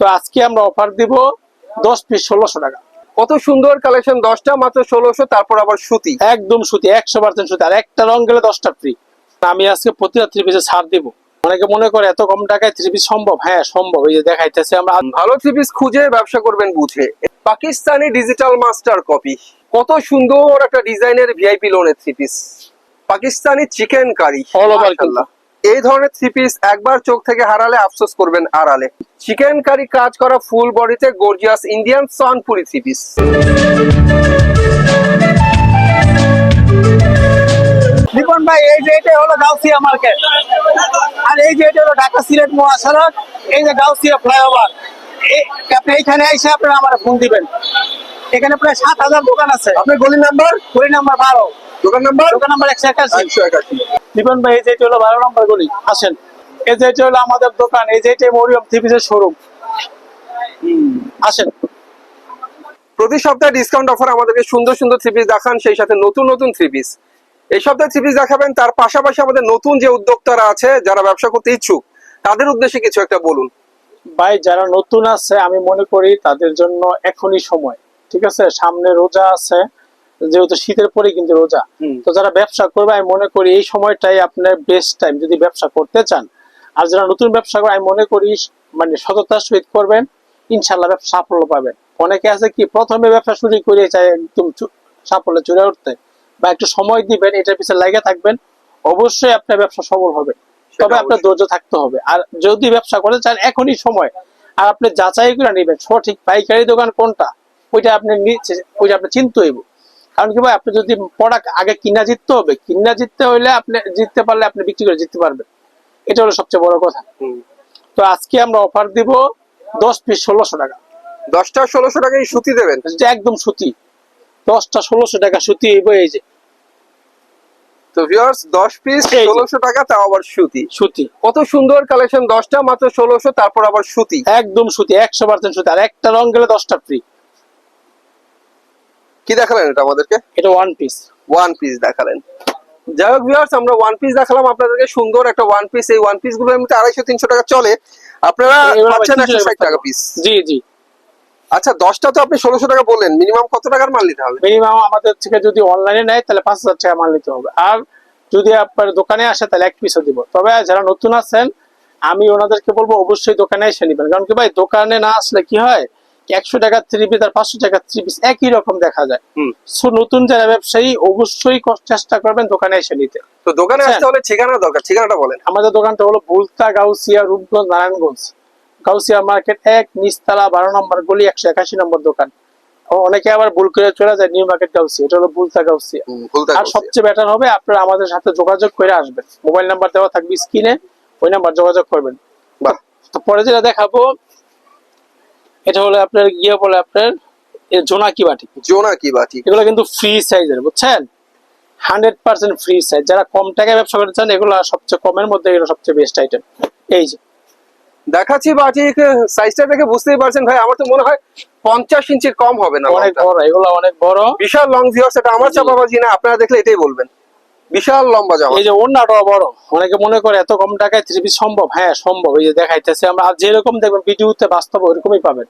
তো আজকে আমরা অফার দিব দশ পিস ষোলোশো টাকা। কত সুন্দর কালেকশন দশটা মাত্র ষোলোশো তারপর আবার সুতি। একদম সুতি একশো পার্সেন্ট সুতি আর একটা রং গেলে দশটা ফ্রি আমি আজকে প্রতিটা থ্রি পিসে ছাড় দিব। অনেকে মনে করে এত কম টাকায় থ্রি পিস সম্ভব? হ্যাঁ সম্ভব। এই যে দেখাইতেছে আমরা। ভালো থ্রি পিস খুঁজে ব্যবসা করবেন বুঝে। পাকিস্তানি ডিজিটাল মাস্টার কপি কত সুন্দর একটা ডিজাইনের ভিআইপি লোনের three piece Pakistani chicken curry over কিন্তু। এই ধরনের থ্রি পিস একবার চোখ থেকে হারালে আফসোস করবেন আড়ালে। চিকেন কারি কাজ করা ফুল বডিতে gorgeous Indian সনপুরি three piece Ripon ভাই এই যে এটা হলো গাউসিয়া মার্কেট আর এই যে এটা হলো ঢাকা সিলেট মহাসড়ক এই যে গাউসিয়া ফ্লাইওভার আপনি এইখানে এসে আপনারা আমার ফোন দিবেন। এখানে প্রায় সাত হাজার দোকান আছে। আপনার গলি নাম্বার কুড়ি নাম্বার বারো। দোকান নাম্বার দোকান নাম্বার একশো একাশি। একশো একাশি। দীপন ভাই এই যে এটা হলো বারো নম্বর গলি। আসেন। এই যে এটা হলো আমাদের দোকান এই যে এটা মরিয়ম থ্রি পিসের শোরুম আসেন। প্রতি সপ্তাহে ডিসকাউন্ট অফার আমাদেরকে সুন্দর সুন্দর থ্রি পিস দেখান সেই সাথে নতুন নতুন থ্রি পিস এই সপ্তাহে থ্রি পিস দেখাবেন তার পাশাপাশি আমাদের নতুন যে উদ্যোক্তারা আছে যারা ব্যবসা করতে ইচ্ছুক তাদের উদ্দেশ্যে কিছু একটা বলুন। ভাই যারা নতুন আছে আমি মনে করি তাদের জন্য এখনই সময় ঠিক আছে? সামনে রোজা আছে যেহেতু শীতের পরে কিন্তু রোজা তো যারা ব্যবসা করবে আমি মনে করি এই সময়টাই আপনার বেস্ট টাইম যদি ব্যবসা করতে চান। আর যারা নতুন ব্যবসা করে আমি মনে করি মানে সততার সহিত করবেন ইনশাল্লাহ ব্যবসা সাফল্য পাবেন। অনেকে আছে কি প্রথমে ব্যবসা শুরু করে চায় একদম সাফল্য চড়ে উঠতে বা একটু সময় দিবেন এটার পিছনে লাগে থাকবেন অবশ্যই আপনার ব্যবসা সফল হবে। তবে আপনার ধৈর্য থাকতে হবে। আর যদি ব্যবসা করতে চান এখনই সময়। আর আপনি যাচাই করে নেবেন সঠিক পাইকারি দোকান কোনটা ওইটা আপনি ওইটা আপনি চিনতে হইব। কারণ কি ভাই আপনি যদি প্রোডাক্ট আগে কিনা জিততে হবে কিনা জিততে হইলে আপনি জিততে পারলে আপনি বিক্রি করে জিততে পারবেন। এটা হলো সবচেয়ে বড় কথা। তো আজকে আমরা অফার দিব দশ পিস ষোলোশো টাকা। দশটা ষোলোশো টাকা এই সুতি দেবেন? একদম সুতি। দশটা ষোলোশো টাকা সুতি এই যে। তো ভিউয়ার্স দশ পিস টাকা তাও আবার সুতি। সুতি। কত সুন্দর কালেকশন দশটা মাত্র ষোলোশো তারপর আবার সুতি। একদম সুতি একশো পার্সেন্ট সুতি। আর একটা রং গেলে দশটা ফ্রি কি দেখালেন এটা আমাদেরকে? এটা ওয়ান পিস ওয়ান পিস দেখালেন। যাই হোক ভিউয়ার্স আমরা ওয়ান পিস দেখালাম। আপনাদেরকে সুন্দর একটা ওয়ান পিস এই ওয়ান পিসগুলো এমনিতে আড়াইশো তিনশো টাকা চলে। আপনারা পাচ্ছেন একশো ষাট টাকা। পিস জি জি। আচ্ছা দশটা তো আপনি ষোলোশো টাকা বললেন। মিনিমাম কত টাকার মাল নিতে হবে? মিনিমাম আমাদের থেকে যদি অনলাইনে নেয় তাহলে পাঁচ হাজার টাকা মাল নিতে হবে। আর যদি আপনার দোকানে আসে তাহলে এক পিসও দিব। তবে যারা নতুন আছেন আমি ওনাদেরকে বলব অবশ্যই দোকানে এসে নিবেন। কারণ কি ভাই দোকানে না আসলে কি হয়? একশো টাকা থ্রি পিস আর পাঁচশো টাকা থ্রি পিস একই রকম দেখা যায়। সো নতুন যারা ব্যবসায়ী অবশ্যই চেষ্টা করবেন দোকানে এসে নিতে। তো দোকানে আচ্ছা। আসতে হলে ঠিকানা দরকার ঠিকানাটা বলেন। আমাদের দোকানটা হলো বুলতা গাউসিয়া রূপগঞ্জ নারায়ণগঞ্জ। গাউসিয়া মার্কেট এক নিচতলা বারো নম্বর গলি একশো একাশি নম্বর দোকান। অনেকে আবার ভুল করে চলে যায় নিউ মার্কেট গাউসিয়া। এটা হলো বুলতা ভুলতে আর সবচেয়ে বেটার হবে আপনারা আমাদের সাথে যোগাযোগ করে আসবেন। মোবাইল নাম্বার দেওয়া থাকবে স্ক্রিনে ওই নাম্বার যোগাযোগ করবেন। বাহ। তো পরে যেটা দেখাবো এটা হলো আপনার গিয়ে বলে আপনার জোনাকি বাটি। জোনাকি বাটি। এগুলো কিন্তু ফ্রি সাইজের বুঝছেন? হান্ড্রেড পার্সেন্ট ফ্রি সাইজ যারা কম টাকায় ব্যবসা করতে চান এগুলো সবচেয়ে কমের মধ্যে এগুলো সবচেয়ে বেস্ট আইটেম এই যে। দেখাচ্ছি বাটি সাইজটা দেখে বুঝতেই পারছেন ভাই আমার তো মনে হয় পঞ্চাশ ইঞ্চির কম হবে না অনেক। বড় এগুলো অনেক বড়। বিশাল লং ভিউয়ার্স এটা আমার। চাপাবাজি না আপনারা দেখলে এটাই বলবেন। বিশাল লম্বা জামা। এই যে ওন্নাটাও বড়। অনেকে মনে করে এত কম টাকায় থ্রি পিস সম্ভব? হ্যাঁ সম্ভব। এই যে দেখাইতেছে আমরা। আর যেরকম দেখবেন ভিডিওতে বাস্তব ওইরকমই পাবেন।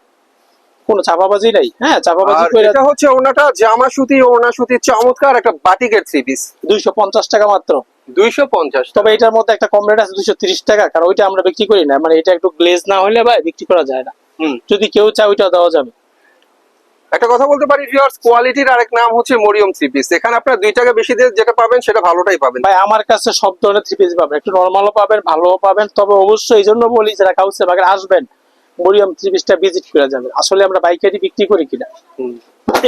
কোনো চাপাবাজি নাই। হ্যাঁ চাপাবাজি করে এটা হচ্ছে ওনাটা জামা সুতি ওনা সুতির চমৎকার একটা বাটিকের থ্রি পিস দুইশো পঞ্চাশ টাকা মাত্র। দুইশো পঞ্চাশ তবে এটার মধ্যে একটা কম রেট আছে দুইশো তিরিশ টাকা। কারণ ওইটা আমরা বিক্রি করি না। মানে এটা একটু গ্লেজ না হলে ভাই বিক্রি করা যায় না। হুম। যদি কেউ চায় ওইটা দেওয়া যাবে। একটা কথা বলতে পারি ভিউয়ার্স কোয়ালিটির আরেক নাম হচ্ছে মরিয়ম থ্রি পিস এখানে আপনার দুই টাকা বেশি দিয়ে যেটা পাবেন সেটা ভালোটাই পাবেন। ভাই আমার কাছে সব ধরনের থ্রি পিস পাবেন। একটু নর্মালও পাবেন ভালোও পাবেন। তবে অবশ্যই এই জন্য বলি যারা কাউসে বাগের আসবেন মরিয়াম থ্রি পিসটা ভিজিট করে যাবেন। আসলে আমরা বাইকারি বিক্রি করি কিনা।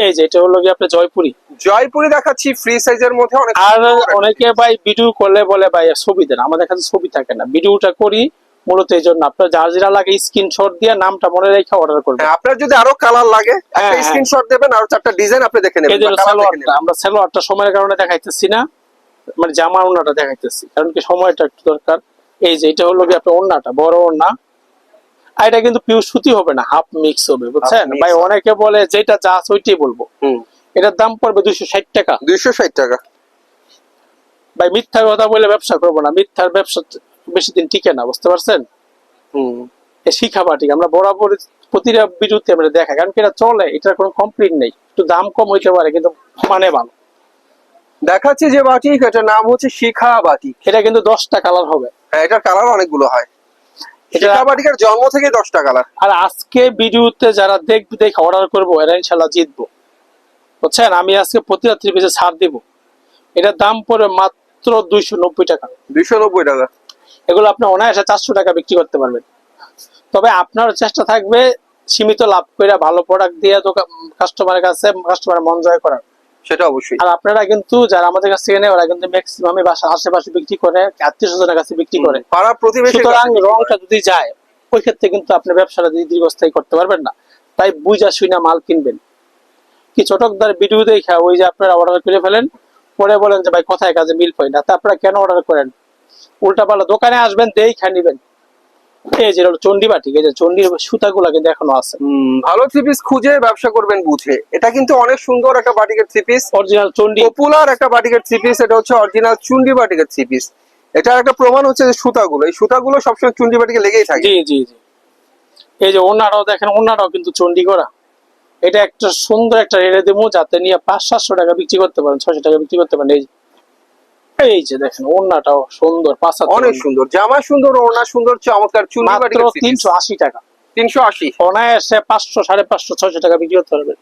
এই যে এটা হলো কি আপনার জয়পুরি। জয়পুরি দেখাচ্ছি ফ্রি সাইজের মধ্যে অনেক আর অনেকে ভাই ভিডিও করলে বলে ভাই ছবি দেন। আমাদের কাছে ছবি থাকে না। ভিডিওটা করি মূলত এই জন্য। আপনার যার যেটা লাগে স্ক্রিনশট দিয়ে নামটা মনে রেখে অর্ডার করবেন। হ্যাঁ, আপনার যদি আরও কালার লাগে একটা হ্যাঁ, হ্যাঁ। স্ক্রিনশট দেবেন আর চারটা ডিজাইন আপনি দেখে নেবেন। আমরা সালোয়ারটা সময়ের কারণে দেখাইতেছি না মানে জামা ওনাটা দেখাইতেছি কারণ কি সময়টা একটু দরকার। এই যে এটা হলো কি আপনার ওন্নাটা বড় ওন্না আর এটা কিন্তু পিউ সুতি হবে না হাফ মিক্স হবে বুঝছেন? ভাই অনেকে বলে যেটা যা আছে ওইটাই বলব। হুম। এটার দাম পড়বে দুইশো ষাট টাকা। দুইশো ষাট টাকা। ভাই মিথ্যার কথা বলে ব্যবসা করব না মিথ্যার ব্যবসা বেশি দিন টিকে না বুঝতে পারছেন? হুম। শিখা আমরা বরাবর প্রতিটা বিরুদ্ধে আমরা দেখা কারণ কি এটা চলে এটার কোনো কমপ্লিট নেই। একটু দাম কম হইতে পারে কিন্তু মানে ভালো। দেখাচ্ছি যে বাটিক এটার নাম হচ্ছে শিখা বাটিক এটা কিন্তু দশটা কালার হবে। হ্যাঁ এটার কালার অনেকগুলো হয়। শিখা বাটিকের জন্ম থেকে দশটা কালার আর আজকে ভিডিওতে যারা দেখবে দেখে অর্ডার করব এরা ইনশাল্লাহ জিতবো। বুঝছেন? আমি আজকে প্রতিটা থ্রি পিসে ছাড় দিব। এটার দাম পড়বে মাত্র দুইশো নব্বই টাকা। দুইশো নব্বই টাকা। এগুলো আপনি অনায়াসে চারশো টাকা বিক্রি করতে পারবেন। তবে আপনার চেষ্টা থাকবে সীমিত লাভ করে ভালো প্রোডাক্ট দিয়ে তো কাস্টমারের কাছে কাস্টমার মন জয় করার। সেটা অবশ্যই। আর আপনারা কিন্তু যারা আমাদের কাছ থেকে নেয় ওরা কিন্তু ম্যাক্সিমামই বাসা আশেপাশে বিক্রি করে আত্মীয় স্বজনের কাছে বিক্রি করে। পাড়া প্রতিবেশী সুতরাং রংটা যদি যায় ওই ক্ষেত্রে কিন্তু আপনি ব্যবসাটা যদি দীর্ঘস্থায়ী করতে পারবেন না। তাই বুঝা শুইনা মাল কিনবেন। কি চটকদার ভিডিও দেখা ওই যে আপনারা অর্ডার করে ফেলেন পরে বলেন যে ভাই কোথায় কাজে মিল পাই না? তা আপনারা কেন অর্ডার করেন? উল্টা পাল্টা দোকানে আসবেন দেই খা নিবেন। এই যে চন্ডি বাটি এই যে চন্ডির সুতাগুলা কিন্তু এখনও আছে। ভালো থ্রি পিস খুঁজে ব্যবসা করবেন বুঝে। এটা কিন্তু অনেক সুন্দর একটা বাটিকের থ্রি পিস অরিজিনাল চন্ডি পপুলার একটা বাটিকের থ্রি পিস এটা হচ্ছে অরিজিনাল চুন্ডি বাটিকের থ্রি পিস এটা একটা প্রমাণ হচ্ছে যে সুতাগুলো এই সুতাগুলো সবসময় চুন্ডি বাটিকে লেগেই থাকে। জি জি জি। এই যে ওনারাও দেখেন ওনারাও কিন্তু চন্ডি করা। এটা একটা সুন্দর একটা রেড়ে দেবো যাতে নিয়ে পাঁচ সাতশো টাকা বিক্রি করতে পারেন ছয়শো টাকা বিক্রি করতে পারেন। এই এই যে দেখেন ওনাটাও সুন্দর পাঁচ অনেক সুন্দর জামা সুন্দর ওড়না সুন্দর চমৎকার মাত্র পিস তিনশো আশি টাকা। তিনশো আশি। অনায়াসে পাঁচশো সাড়ে পাঁচশো ছয়শো টাকা বিক্রি করতে পারবেন।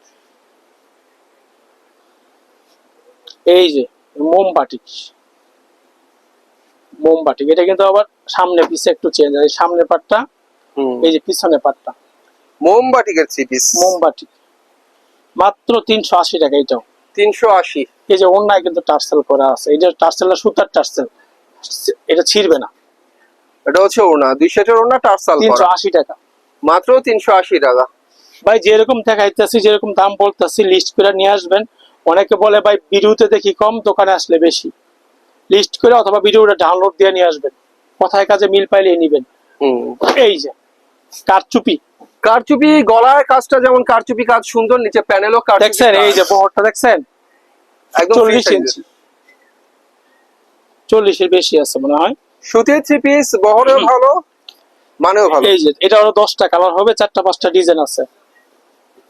এই যে মোমবাটি মোমবাটি এটা কিন্তু আবার সামনে পিছে একটু চেঞ্জ হয়। সামনে পাটটা এই যে পিছনে পাটটা। মোম বাটিকের থ্রি পিস। মোমবাটি মাত্র তিনশো আশি টাকা এটাও তিনশো আশি। এই যে অন্যায় কিন্তু টার্সেল করা আছে। এই যে টার্সেলটা সুতার টার্সেল। এটা ছিড়বে না। এটা হচ্ছে ওড়না দুই সেটের ওড়না টার্সাল তিনশো আশি টাকা। মাত্র তিনশো আশি টাকা। ভাই যেরকম দেখাইতেছি যেরকম দাম বলতেছি লিস্ট করে নিয়ে আসবেন। অনেকে বলে ভাই ভিডিওতে দেখি কম দোকানে আসলে বেশি। লিস্ট করে অথবা ভিডিওটা ডাউনলোড দিয়ে নিয়ে আসবেন। কোথায় কাজে মিল পাইলে নিবেন। এই যে কারচুপি। কারচুপি গলার কাজটা যেমন কারচুপি কাজ সুন্দর নিচে প্যানেলও কারচুপি দেখছেন এই যে বহরটা দেখছেন? একদম এর। বেশি আছে মনে হয়। সুতির থ্রি পিস বহরেও ভালো মানেও ভালো। এই যে এটা হলো দশটা কালার হবে চারটা পাঁচটা ডিজাইন আছে।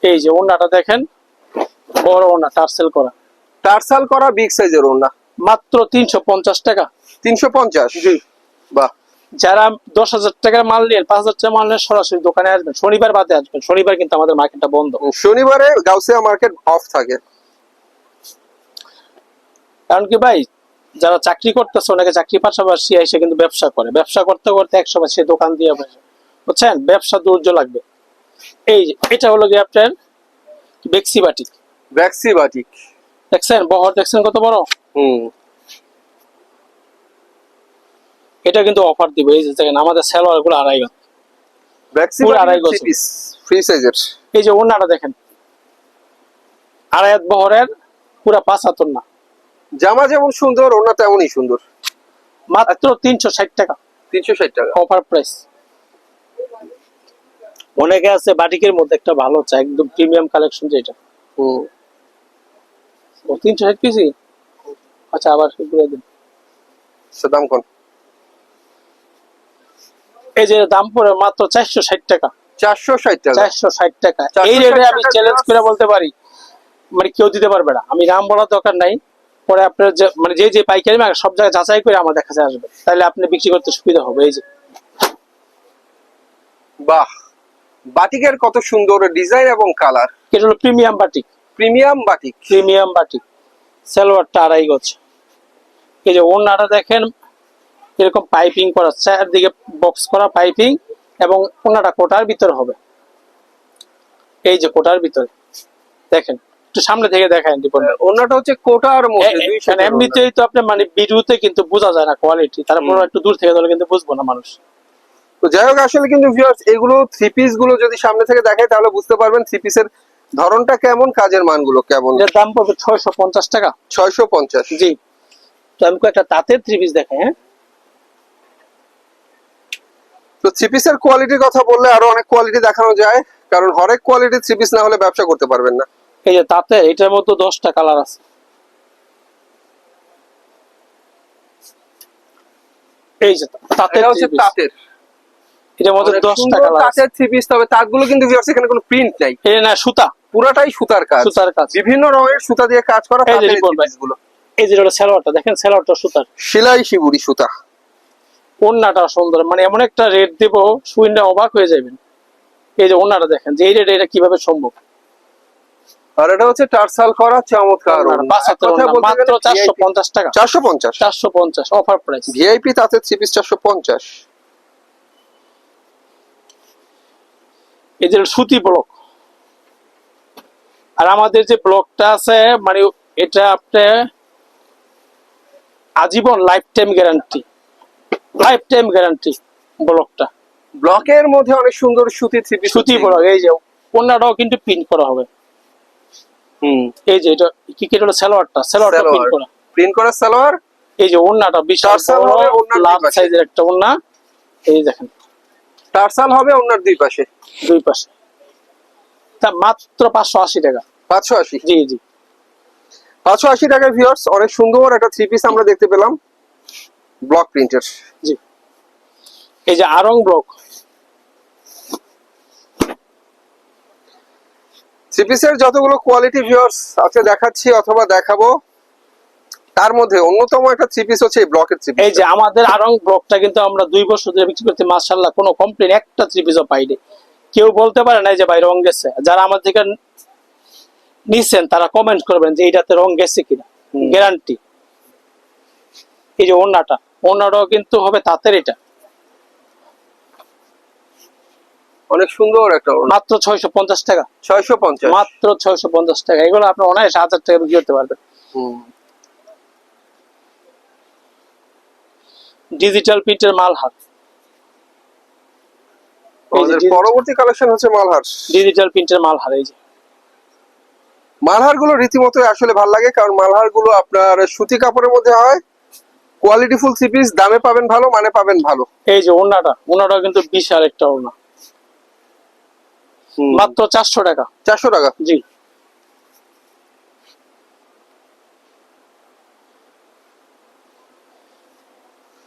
এই যে ওনাটা দেখেন বড় ওনা টার্সেল করা। টার্সাল করা বিগ সাইজের ওড়না। মাত্র তিনশো পঞ্চাশ টাকা। তিনশো পঞ্চাশ? বাহ। যারা দশ হাজার টাকার মাল নিয়ে পাঁচ হাজার টাকার মাল নিয়ে সরাসরি দোকানে আসবেন। শনিবার বাদে আসবেন। শনিবার কিন্তু আমাদের মার্কেটটা বন্ধ। শনিবারে গাউসিয়া মার্কেট অফ থাকে। কারণ কি ভাই যারা চাকরি করতেছে অনেকে চাকরি পাশাপাশি এসে কিন্তু ব্যবসা করে। ব্যবসা করতে করতে একসময় সে দোকান দিয়ে বসে। বুঝছেন? ব্যবসা দুর্য লাগবে। এই এটা হলো কি আপনার বেক্সি বাটি ব্যাক্সি বাটিক। দেখছেন? বহর দেখছেন কত বড়? হুম। এটা কিন্তু অফার দিব এই যে দেখেন আমাদের সালোয়ারগুলো আড়াই গজ। পুরো আড়াই গজ। ফ্রি সাইজের এই যে ওনাটা দেখেন আড়াই বহরের পুরা পাঁচ হাতর না জামা যেমন সুন্দর ওড়না তেমনই সুন্দর। মাত্র তিনশো ষাট টাকা। তিনশো ষাট টাকা। অফার প্রাইস অনেকে আছে বাটিকের মধ্যে একটা ভালো চাই একদম প্রিমিয়াম কালেকশন যেটা। ও তিনশো ষাট কেজি? আচ্ছা আবার ঘুরে দিন। সে দাম কোন? এই যে দাম পড়ে মাত্র চারশো ষাট টাকা। চারশো ষাট টাকা। চারশো ষাট টাকা। এই রেটে আমি চ্যালেঞ্জ করে বলতে পারি মানে কেউ দিতে পারবে না। আমি নাম বলার দরকার নাই। পরে আপনার যে মানে যে যে পাইকারি মাল সব জায়গায় যাচাই করে আমাদের কাছে আসবে। তাহলে আপনি বিক্রি করতে সুবিধা হবে। এই যে। বাহ। বাটিকের কত সুন্দর ডিজাইন এবং কালার। এটা হলো premium batik. Premium batik. Premium batik. সালোয়ারটা আড়াই গজ। এই যে ওনাটা দেখেন এরকম পাইপিং করা চারদিকে বক্স করা পাইপিং এবং ওনাটা কোটার ভিতর হবে। এই যে কোটার ভিতরে। দেখেন একটু সামনে থেকে দেখেন দীপন ভাই। হচ্ছে কোটার মধ্যে এ- কারণ এমনিতেই তো আপনি মানে ভিডিওতে কিন্তু বোঝা যায় না কোয়ালিটি তারপর। একটু দূর থেকে ধরলে কিন্তু বুঝব না মানুষ। তো যাই হোক আসলে কিন্তু ভিউয়ার্স এগুলো থ্রি পিসগুলো যদি সামনে থেকে দেখায় তাহলে বুঝতে পারবেন থ্রি পিসের ধরনটা কেমন কাজের মানগুলো কেমন। এটার দাম পড়বে ছয়শো পঞ্চাশ টাকা। ছয়শো পঞ্চাশ। জি। তো আমি একটা তাঁতের থ্রি পিস দেখাই হ্যাঁ। তো থ্রি পিসের কোয়ালিটির কথা বললে আরও অনেক কোয়ালিটি দেখানো যায় কারণ হরেক কোয়ালিটির থ্রি পিস না হলে ব্যবসা করতে পারবেন না। এই যে তাঁতের এটার মধ্যে দশটা কালার আছে। এই যে তাঁতের এটা হচ্ছে three piece। তাঁতের। এটার মধ্যে দশটা কালার আছে। থ্রি পিস তবে তাঁতগুলো কিন্তু এখানে কোনো প্রিন্ট নাই। এটা না সুতা। পুরাটাই সুতার কাজ। সুতার কাজ। বিভিন্ন রঙের সুতা দিয়ে কাজ করা এই যে এই যে হলো দেখেন সুতার। সেলাই শিবুরি সুতা। ওন্নাটা সুন্দর মানে এমন একটা রেট দেব সুইনটা অবাক হয়ে যাবেন। এই যে ওন্নাটা দেখেন যে এই রেট এটা কীভাবে সম্ভব? আর এটা হচ্ছে টার্সাল করা চমৎকার মাত্র চারশো পঞ্চাশ টাকা। চারশো পঞ্চাশ। চারশো পঞ্চাশ অফার প্রাইস ভিআইপি এই যে সুতি ব্লক আর আমাদের যে ব্লকটা আছে মানে এটা আপনি আজীবন life time guarantee life time guarantee ব্লকটা ব্লকের মধ্যে অনেক সুন্দর সুতি থ্রি সুতি ব্লক এই যে ওন্নাটাও কিন্তু প্রিন্ট করা হবে। হুম। এই যে এটা কি কি হলো? সালোয়ারটা? সালোয়ারটা প্রিন্ট করা। প্রিন্ট করা সালোয়ার? এই যে ওন্নাটা বিশাল বড় লাভ সাইজের একটা ওন্না। এই দেখেন। টার্সাল হবে ওনার দুই পাশে। দুই পাশে। তা মাত্র পাঁচশো আশি টাকা। পাঁচশো আশি। জি জি। পাঁচশো আশি টাকার ভিউয়ার্স অনেক সুন্দর একটা থ্রি পিস আমরা দেখতে পেলাম। ব্লক প্রিন্টের জি। এই যে আরং ব্লক থ্রি পিসের যতগুলো কোয়ালিটি ভিউয়ার্স আজকে দেখাচ্ছি অথবা দেখাবো তার মধ্যে অন্যতম একটা থ্রি পিস হচ্ছে এই ব্লকের থ্রি এই যে আমাদের আরং ব্লকটা কিন্তু আমরা দুই বছর ধরে বিক্রি করতে মার্শাল্লাহ কোনো কমপ্লেন একটা থ্রি পিসও পাইনি। কেউ বলতে পারে না যে ভাই রং গেছে। যারা আমার থেকে নিছেন তারা কমেন্ট করবেন যে এইটাতে রং গেছে কিনা। গ্যারান্টি এই যে ওন্নাটা ওন্নাটাও কিন্তু হবে তাঁতের এটা। অনেক সুন্দর একটা মাত্র ছয়শো পঞ্চাশ টাকা। ছয়শো পঞ্চাশ। মাত্র ছয়শো পঞ্চাশ টাকা। এগুলো আপনি অনায়াসে হাজার টাকা বিক্রি করতে পারবেন। ডিজিটাল প্রিন্টের মাল হাত। আমাদের পরবর্তী কালেকশন হচ্ছে মালহার। ডিজিটাল প্রিন্টের মাল হার এই যে। মালহারগুলো রীতিমতো আসলে ভালো লাগে কারণ মালহারগুলো আপনার সুতি কাপড়ের মধ্যে হয় কোয়ালিটি ফুল থ্রি পিস দামে পাবেন ভালো মানে পাবেন ভালো। এই যে ওনাটা ওনাটা কিন্তু বিশাল একটা ওনা মাত্র চারশো টাকা। চারশো টাকা? জি।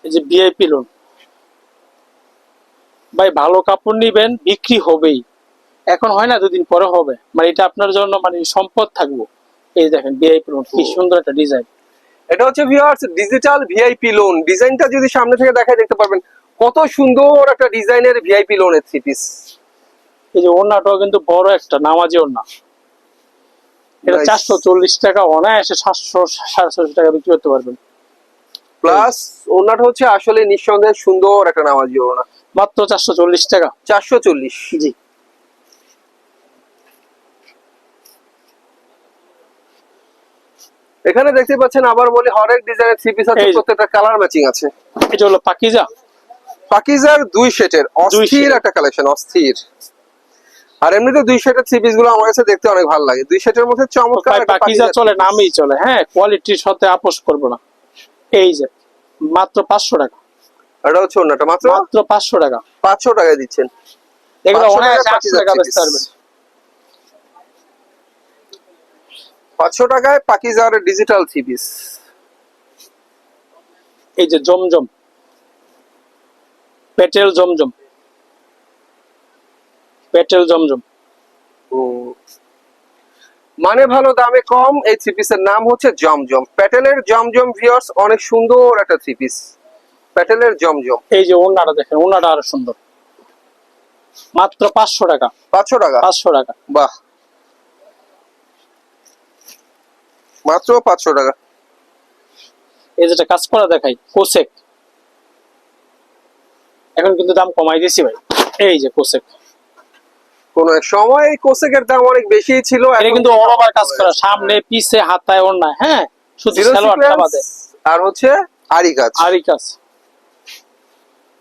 এই যে ভিআইপি লোন ভাই ভালো কাপড় নিবেন বিক্রি হবেই। এখন হয় না দুদিন পরে হবে। মানে এটা আপনার জন্য মানে সম্পদ থাকব। এই দেখেন ভিআইপি লোন কি সুন্দর একটা ডিজাইন এটা হচ্ছে ভিউয়ার্স ডিজিটাল ভিআইপি লোন ডিজাইনটা যদি সামনে থেকে দেখায় দেখতে পারবেন কত সুন্দর একটা ডিজাইনের ভিআইপি লোনের থ্রি পিস এই যে ওড়নাটাও কিন্তু বড় একটা নামাজি ওড়না। এটা. চারশো চল্লিশ টাকা অনায়াসে সাতশো সাড়ে ছশো টাকা বিক্রি করতে পারবেন। প্লাস ওনাটা হচ্ছে আসলে নিঃসন্দেহে সুন্দর একটা নামাজি ওনা মাত্র চারশো চল্লিশ টাকা। চারশো চল্লিশ। জি। এখানে দেখতে পাচ্ছেন আবার বলি হরেক ডিজাইনের থ্রি পিস আছে প্রত্যেকটা কালার ম্যাচিং আছে। এটা হলো পাকিজা। পাকিজার দুই সেটের অস্থির একটা কালেকশন অস্থির। আর এমনিতে দুই সেটের থ্রি পিসগুলো আমার কাছে দেখতে অনেক ভালো লাগে। দুই সেটের মধ্যে চমৎকার একটা পাকিজা চলে নামই চলে। হ্যাঁ কোয়ালিটির সাথে আপোষ করব না। এই যে মাত্র পাঁচশো টাকা। এটা হচ্ছে মাত্র? মাত্র পাঁচশো টাকা। পাঁচশো টাকায় দিচ্ছেন। এগুলো 500 আটশো পাকিজা টাকা three বেচতে পারবেন। পাঁচশো টাকায় পাকিজার ডিজিটাল থ্রি পিস এই যে জমজম। পেটেল জমজম। পেটেল জমজম। মানে ভালো দামে কম এই থ্রি পিসের নাম হচ্ছে জমজম। প্যাটেলের জমজম ভিউয়ার্স অনেক সুন্দর একটা থ্রি পিস প্যাটেলের জমজম। এই যে ওনাটা দেখেন ওনাটা আরও সুন্দর। মাত্র পাঁচশো টাকা। পাঁচশো টাকা। পাঁচশো টাকা। বাহ। মাত্র পাঁচশো টাকা। এই যেটা কাজ করা দেখাই কোসেক এখন কিন্তু দাম কমাই দিয়েছি ভাই। এই যে কোসেক কোন সময় কোসেকের দাম অনেক বেশি ছিল এটা কিন্তু অরবার কাজ করা সামনে পিছে হাতায় ওড়না হ্যাঁ? শুধু সালোয়ারটা বাদে আর হচ্ছে আরি কাজ। আরই কাজ।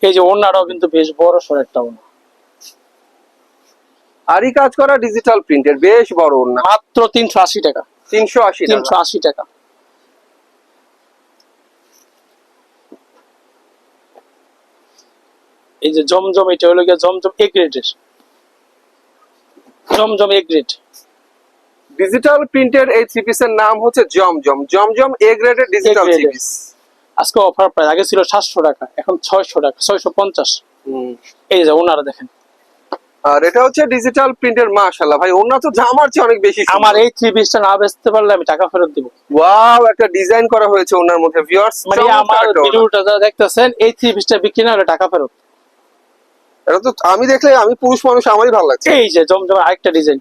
এই যে ওড়নাটাও কিন্তু বেশ বড় সর একটা ওড়না। আরি কাজ করা ডিজিটাল প্রিন্টের বেশ বড় ওড়না। মাত্র তিনশো আশি টাকা। তিনশো আশি তিনশো টাকা আশি টাকা। এই যে জমজম এটা হলো গিয়ে জমজম এ গ্রেডের জমজম এ গ্রেড ডিজিটাল প্রিন্টের এই থ্রি পিসের নাম হচ্ছে জমজম। জমজম এ গ্রেডের ডিজিটাল grade থ্রি পিস আজকে অফার প্রাইস আগে ছিল সাতশো টাকা এখন ছয়শো টাকা ছয়শো পঞ্চাশ। এই যে ওনারা দেখেন। আর এটা হচ্ছে ডিজিটাল প্রিন্টের মাশাআল্লাহ ভাই ওনা তো জামার চেয়ে অনেক বেশি আমার এই থ্রি পিসটা না বেচতে পারলে আমি টাকা ফেরত দিব। ওয়াও একটা ডিজাইন করা হয়েছে ওনার মধ্যে ভিউয়ার্স মানে আমার ভিডিওটা যারা দেখতেছেন এই থ্রি পিসটা বিক্রি না হলে টাকা ফেরত। এটা তো আমি দেখলে আমি পুরুষ মানুষ আমারই ভালো লাগছে। এই যে জমজম আরেকটা ডিজাইন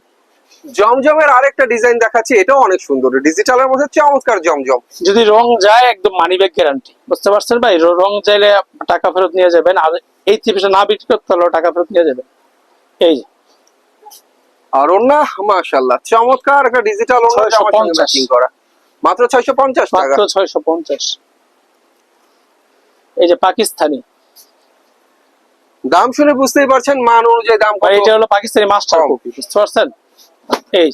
জমজমের আরেকটা ডিজাইন দেখাচ্ছি এটাও অনেক সুন্দর। ডিজিটালের মধ্যে চমৎকার জমজম। যদি রং যায় একদম মানি ব্যাগ গ্যারান্টি বুঝতে পারছেন ভাই? র- চাইলে টাকা ফেরত নিয়ে যাবেন আর এই থ্রি পিসটা না বিক্রি করতে পারলেও টাকা ফেরত নিয়ে যাবেন। এই আর ওনা মাশাআল্লাহ চমৎকার একটা ডিজিটাল ওনা 650 সঙ্গে ম্যাচিং করা। মাত্র 650 টাকা। মাত্র ছয়শো পঞ্চাশ। এই যে পাকিস্তানি। দাম শুনে বুঝতেই পারছেন মান অনুযায়ী দাম কত? এটা হলো পাকিস্তানি মাস্টার কপি বুঝতে পারছেন? এই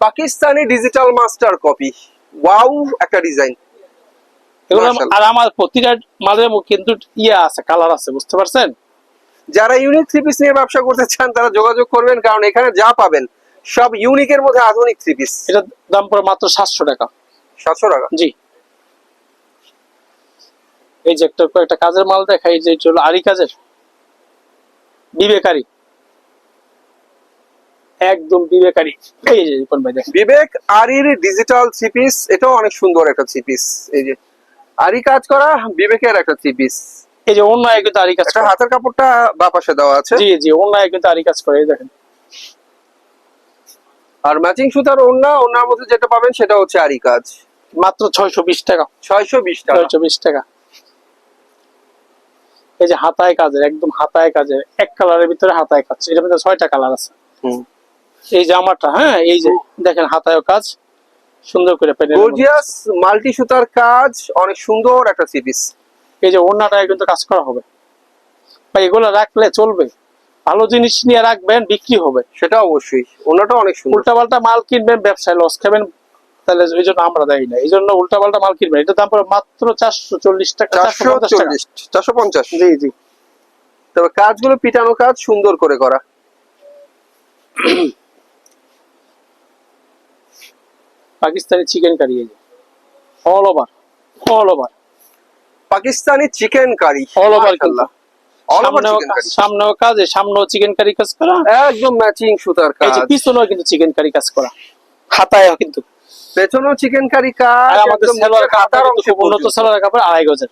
Pakistani digital master copy wow একটা ডিজাইন এগুলো আর আমার প্রতিটা মালের কিন্তু ইয়ে আছে কালার আছে বুঝতে পারছেন? যারা ইউনিক থ্রি পিস নিয়ে ব্যবসা করতে চান তারা যোগাযোগ করবেন কারণ এখানে যা পাবেন সব ইউনিকের মধ্যে আধুনিক থ্রি পিস এটার দাম পড়ে মাত্র সাতশো টাকা। সাতশো টাকা? জি। এই যে একটা একটা কাজের মাল দেখা এই যে হলো আরি কাজের। বিবেকারি একদম বিবেকারি এই যে রিপন ভাই দেখেন। বিবেক আরির ডিজিটাল থ্রি পিস এটাও অনেক সুন্দর একটা থ্রি পিস এই যে আরি কাজ করা বিবেকের একটা থ্রি পিস এই যে অন্যায় কিন্তু আরি কাজ করে। হাতের কাপড়টা বা পাশে দেওয়া আছে। জি জি অন্যায় কিন্তু আরি কাজ করে দেখেন। আর ম্যাচিং সুতার ওন্না ওনার মধ্যে যেটা পাবেন সেটা হচ্ছে আরি কাজ। মাত্র ছয়শো বিশ টাকা। ছয়শো বিশ টাকা। ছয়শো বিশ টাকা। এই যে হাতায় কাজের একদম হাতায় কাজের এক কালারের ভিতরে হাতায় কাজ। এটার মধ্যে ছয়টা কালার আছে। হুম। এই জামাটা হ্যাঁ এই যে দেখেন হাতায় কাজ সুন্দর করে গর্জিয়াস মাল্টি সুতার কাজ অনেক সুন্দর একটা পিস এই যে অন্যটায় কিন্তু কাজ করা হবে। ভাই এগুলো রাখলে চলবে। ভালো জিনিস নিয়ে রাখবেন বিক্রি হবে। সেটা অবশ্যই। ওনাটা অনেক সুন্দর। উল্টা পাল্টা মাল কিনবেন ব্যবসায় লস খাবেন তাহলে এই জন্য আমরা দেয় না। এই জন্য উল্টা পাল্টা মাল কিনবেন। এটার দাম পড়ে মাত্র চারশো চল্লিশ টাকা চারশো পঞ্চাশ চল্লিশ চারশো পঞ্চাশ। জি জি। তবে কাজগুলো পিটানো কাজ সুন্দর করে করা। Pakistani chicken curry all over all over Pakistani chicken curry all over over সামনেও কাজ- সামনেও চিকেন কারি কাজ করা? একদম ম্যাচিং সুতার কাজ যে পিছনেও কিন্তু চিকেন কারি কাজ করা। হাতায় কিন্তু। পেছনেও চিকেন কারি কাজ আমাদের সেলোয়ার হাতার অংশ উন্নত সেলোয়ার কাপড় আড়াই গজের।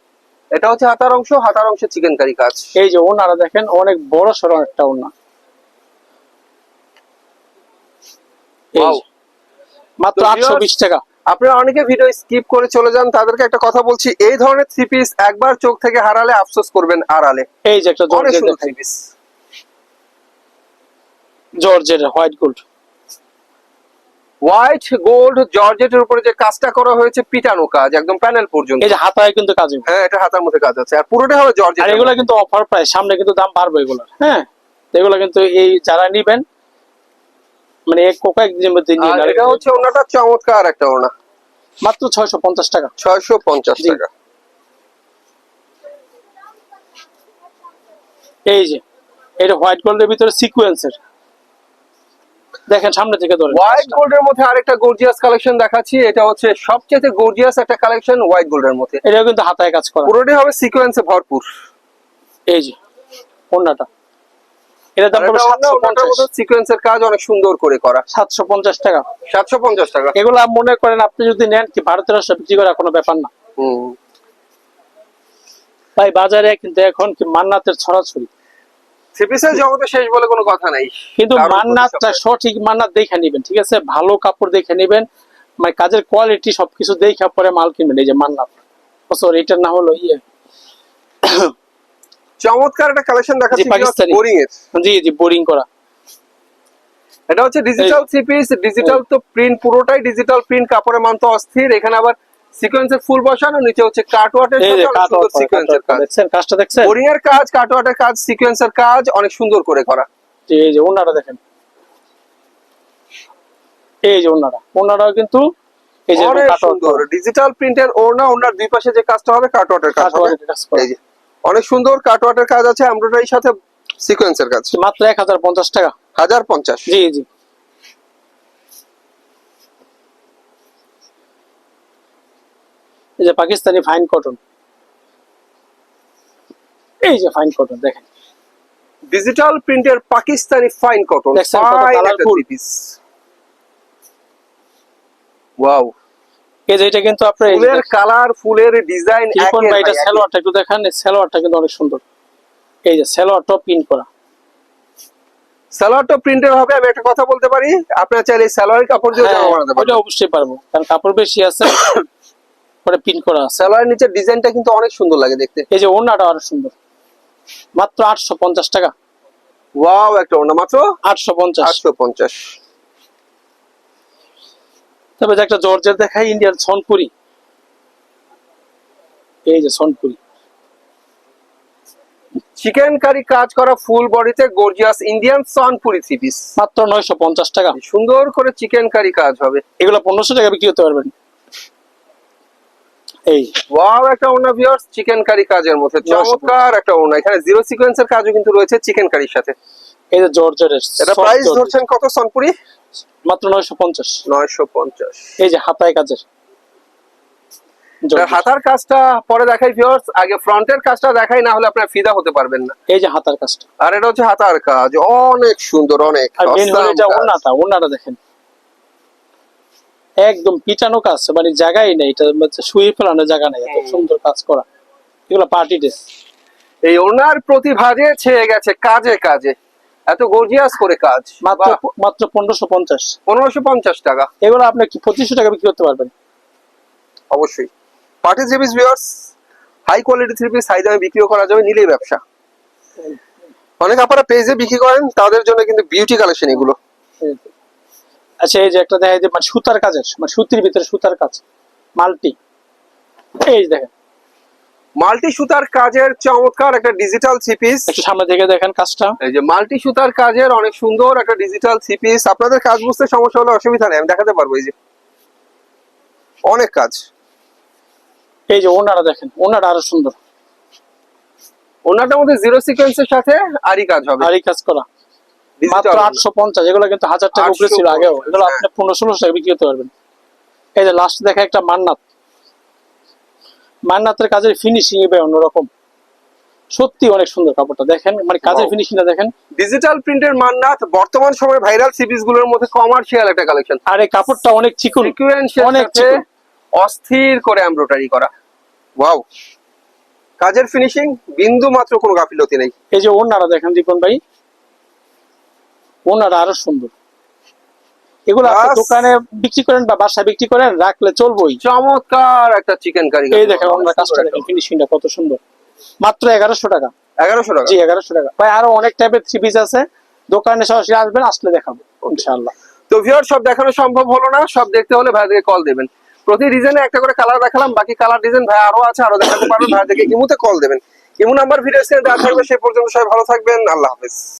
এটা হচ্ছে হাতার অংশ হাতার অংশে চিকেন কারি কাজ। এই যে ওনারা দেখেন অনেক বড় সড়ো একটা ওনা। মাত্র আটশো বিশ টাকা। আপনারা অনেকে ভিডিও স্কিপ করে চলে যান তাদেরকে একটা কথা বলছি এই ধরনের থ্রি পিস একবার চোখ থেকে হারালে আফসোস করবেন আড়ালে। এই যে একটা জর্জের থ্রি পিস জর্জের হোয়াইট গোল্ড হোয়াইট গোল্ড জর্জেটের উপরে যে কাজটা করা হয়েছে পিটানো কাজ একদম প্যানেল পর্যন্ত। এই যে হাতায় কিন্তু কাজ হ্যাঁ। এটা হাতার মধ্যে কাজ আছে। আর পুরোটা হবে জর্জেট আর এগুলো কিন্তু অফার প্রাইস সামনে কিন্তু দাম বাড়বে এগুলোর। হ্যাঁ এগুলো কিন্তু এই যারা নিবেন মানে এক কয়েকদিনের মধ্যে নিয়ে আর। এটা হচ্ছে ওনাটা চমৎকার একটা ওনা। মাত্র ছয়শো পঞ্চাশ টাকা। ছয়শো পঞ্চাশ জি। টাকা। এই যে এটা হোয়াইট গোল্ডের ভিতরে সিকুয়েন্সের। দেখেন সামনে থেকে ধরে। হোয়াইট গোল্ডের মধ্যে আরেকটা গর্জিয়াস কালেকশন দেখাচ্ছি। এটা হচ্ছে সবচেয়ে গর্জিয়াস একটা কালেকশন হোয়াইট গোল্ডের মধ্যে। এটাও কিন্তু হাতায় কাজ করা। পুরোটাই হবে সিকোয়েন্সে ভরপুর। এই যে অন্যটা এটার দাম পড়বে এটা সাতশো ওনাটার পঞ্চাশ। মধ্যে সিকোয়েন্সের কাজ অনেক সুন্দর করে করা। সাতশো পঞ্চাশ টাকা। সাতশো পঞ্চাশ টাকা। এগুলো মনে করেন আপনি যদি নেন কি ভারতের রাষ্ট্র বিক্রি করা কোনো ব্যাপার না। হুম। ভাই বাজারে কিন্তু এখন কি মান্নাতের ছড়াছড়ি। থ্রি জগতে শেষ বলে কোনো কথা নাই। কিন্তু মান্নাতটা সঠিক মান্নাত দেখে নিবেন ঠিক আছে? ভালো কাপড় দেখে নিবেন। মানে কাজের কোয়ালিটি সবকিছু দেখে পরে মাল কিনবেন এই যে মান্নাত। সরি এটার নাম হলো ইয়ে। চমৎকার একটা কালেকশন দেখাচ্ছি পাকিস্তানি। বোরিং এর। জি জি বোরিং করা। এটা হচ্ছে ডিজিটাল থ্রি পিস ডিজিটাল তো প্রিন্ট পুরোটাই ডিজিটাল প্রিন্ট কাপড়ের মান তো অস্থির। এখানে আবার সিকোয়েন্সের ফুল বসানো নিচে হচ্ছে কাটওয়াটের যে কাট সিকোয়েন্সের কাজ। দেখছেন কাজটা দেখছেন? বোরিং এর কাজ কাটওয়াটের কাজ সিকোয়েন্সের কাজ অনেক সুন্দর করে করা। এই যে ওনারা দেখেন। এই যে ওনারা ওনারাও কিন্তু এই যে অনেক কাট সুন্দর। ডিজিটাল প্রিন্টের ওড়না ওনার দুই পাশে যে কাজটা হবে কাটওয়াটের কাজ হবে। এই যে। অনেক সুন্দর কাটওয়াটের কাজ আছে এমব্রয়ডারির সাথে সিকোয়েন্সের কাজ। মাত্র এক হাজার পঞ্চাশ টাকা। হাজার পঞ্চাশ। জি জি। এই যে পাকিস্তানি ফাইন কটন এই যে ফাইন কটন দেখেন। ডিজিটাল প্রিন্টের পাকিস্তানি ফাইন কটন ফাইন একটা পিস ওয়াও এই যে এটা কিন্তু আপনার ফুলের কালার ফুলের ডিজাইন রিপন ভাই এটা সালোয়ারটা একটু দেখান সালোয়ারটা কিন্তু অনেক সুন্দর। এই যে সালোয়ারটা পিন করা। সালোয়ারটা প্রিন্টের হবে আমি একটা কথা বলতে পারি? আপনারা চাইলে সালোয়ার কাপড় দিয়ে হ্যাঁ, জামা বানাতে ওটা অবশ্যই পারব কারণ কাপড় বেশি আছে ওটা পিন করা সালোয়ারের নিচের ডিজাইনটা কিন্তু অনেক সুন্দর লাগে দেখতে। এই যে ওড়নাটা আরও সুন্দর। মাত্র আটশো পঞ্চাশ টাকা। ওয়াও একটা ওনা মাত্র আটশো পঞ্চাশ। আটশো পঞ্চাশ। তবে যে একটা জর্জের দেখাই ইন্ডিয়ান সনপুরি। এই যে সনপুরি। চিকেন কারি কাজ করা ফুল বডিতে গর্জিয়াস ইন্ডিয়ান সনপুরি থ্রি পিস। মাত্র নয়শো পঞ্চাশ টাকা। সুন্দর করে চিকেন কারি কাজ হবে। এগুলো পনেরোশো টাকা বিক্রি করতে পারবেন। এই ওয়াও একটা ওনা ভিউয়ার্স চিকেন কারি কাজের মধ্যে। চমৎকার একটা ওনা এখানে জিরো সিকোয়েন্সের কাজও কিন্তু রয়েছে চিকেন কারির সাথে। এই যে জর্জের এটা প্রাইস। ধরছেন কত সনপুরি? মাত্র নয়শো পঞ্চাশ। নয়শো পঞ্চাশ। এই যে হাতায় কাজের। হাতার কাজটা পরে দেখাই ভিউয়ার্স আগে ফ্রন্টের কাজটা দেখাই না হলে আপনার ফিদা হতে পারবেন না। এই যে হাতার কাজটা। আর এটা হচ্ছে হাতার কাজ। অনেক সুন্দর অনেক আর মেন হলো এটা ওনাটা ওনাটা দেখেন। একদম পিটানো কাজ মানে জায়গাই নেই। এটা হচ্ছে শুয়ে ফেলানোর জায়গা নেই এত সুন্দর কাজ করা। এগুলো পার্টি ড্রেস। এই ওনার প্রতিভা যে ছেয়ে গেছে কাজে কাজে। এত গর্জিয়াস করে কাজ। মাত্র মাত্র পনেরোশো পঞ্চাশ। পনেরোশো পঞ্চাশ টাকা। এগুলো আপনি কি পঁচিশশো টাকা বিক্রি করতে পারবেন? অবশ্যই। Party three piece viewers high quality three piece high দামে বিক্রিও করা যাবে নিলেই ব্যবসা। অনেক আপনারা পেজে বিক্রি করেন তাদের জন্য কিন্তু বিউটি কালেকশন এগুলো। আচ্ছা এই যে একটা দেখা যায় মানে সুতার কাজের মানে সুতির ভিতরে সুতার কাজ মাল্টি। এই দেখেন মাল্টি সুতার কাজের চমৎকার একটা ডিজিটাল থ্রি পিস একটু সামনে থেকে দেখেন কাজটা। এই যে মাল্টি সুতার কাজের অনেক সুন্দর একটা ডিজিটাল থ্রি পিস আপনাদের কাজ বুঝতে সমস্যা হলে অসুবিধা নেই আমি দেখাতে পারব এই যে। অনেক কাজ। এই যে ওনারা দেখেন ওনারা আরও সুন্দর। ওনাটার মধ্যে জিরো সিকোয়েন্সের সাথে আরই কাজ হবে। আরই কাজ করা। মাত্র ওড়না। আটশো পঞ্চাশ এগুলো কিন্তু হাজার টাকা উপরে ছিল আগেও। এগুলো। আপনি পনেরো ষোলোশো টাকা বিক্রি করতে পারবেন। এই যে লাস্ট দেখা একটা মান্নাত। মান্নাতের কাজের ফিনিশিং এবার অন্যরকম। সত্যি অনেক সুন্দর কাপড়টা। দেখেন মানে কাজের. ফিনিশিংটা দেখেন। ডিজিটাল প্রিন্টের মান্নাত বর্তমান সময়ে ভাইরাল সিরিজগুলোর মধ্যে কমার্শিয়াল একটা কালেকশন আর এই কাপড়টা অনেক চিকন অনেক। অস্থির করে এমব্রয়ডারি করা। ওয়াও কাজের ফিনিশিং বিন্দু মাত্র কোনো গাফিলতি নেই। এই যে ওনারা দেখেন দীপন ভাই। ওনারা আরও সুন্দর। এগুলো আপনি দোকানে বিক্রি করেন বা বাসায় বিক্রি করেন রাখলে চলবেই। চমৎকার একটা চিকেন কারি এই দেখেন। কাজটা দেখেন ফিনিশিংটা কত সুন্দর। মাত্র এগারোশো টাকা। এগারোশো টাকা? জি এগারোশো টাকা। ভাই আরও অনেক টাইপের থ্রি পিস আছে। দোকানে সরাসরি আসবেন আসলে দেখাবো ইনশাআল্লাহ। তো ভিউয়ার সব দেখানো সম্ভব হলো না। সব দেখতে হলে ভাইদেরকে কল দেবেন। প্রতি ডিজাইনে একটা করে কালার দেখালাম বাকি কালার ডিজাইন ভাই আরও আছে আরও দেখাতে পারবেন। ভাইদেরকে ইমুতে কল দেবেন। ইমু নাম্বার ভিডিও স্ক্রিনে দেওয়া থাকবে সেই পর্যন্ত সবাই ভালো থাকবেন। আল্লাহ হাফেজ।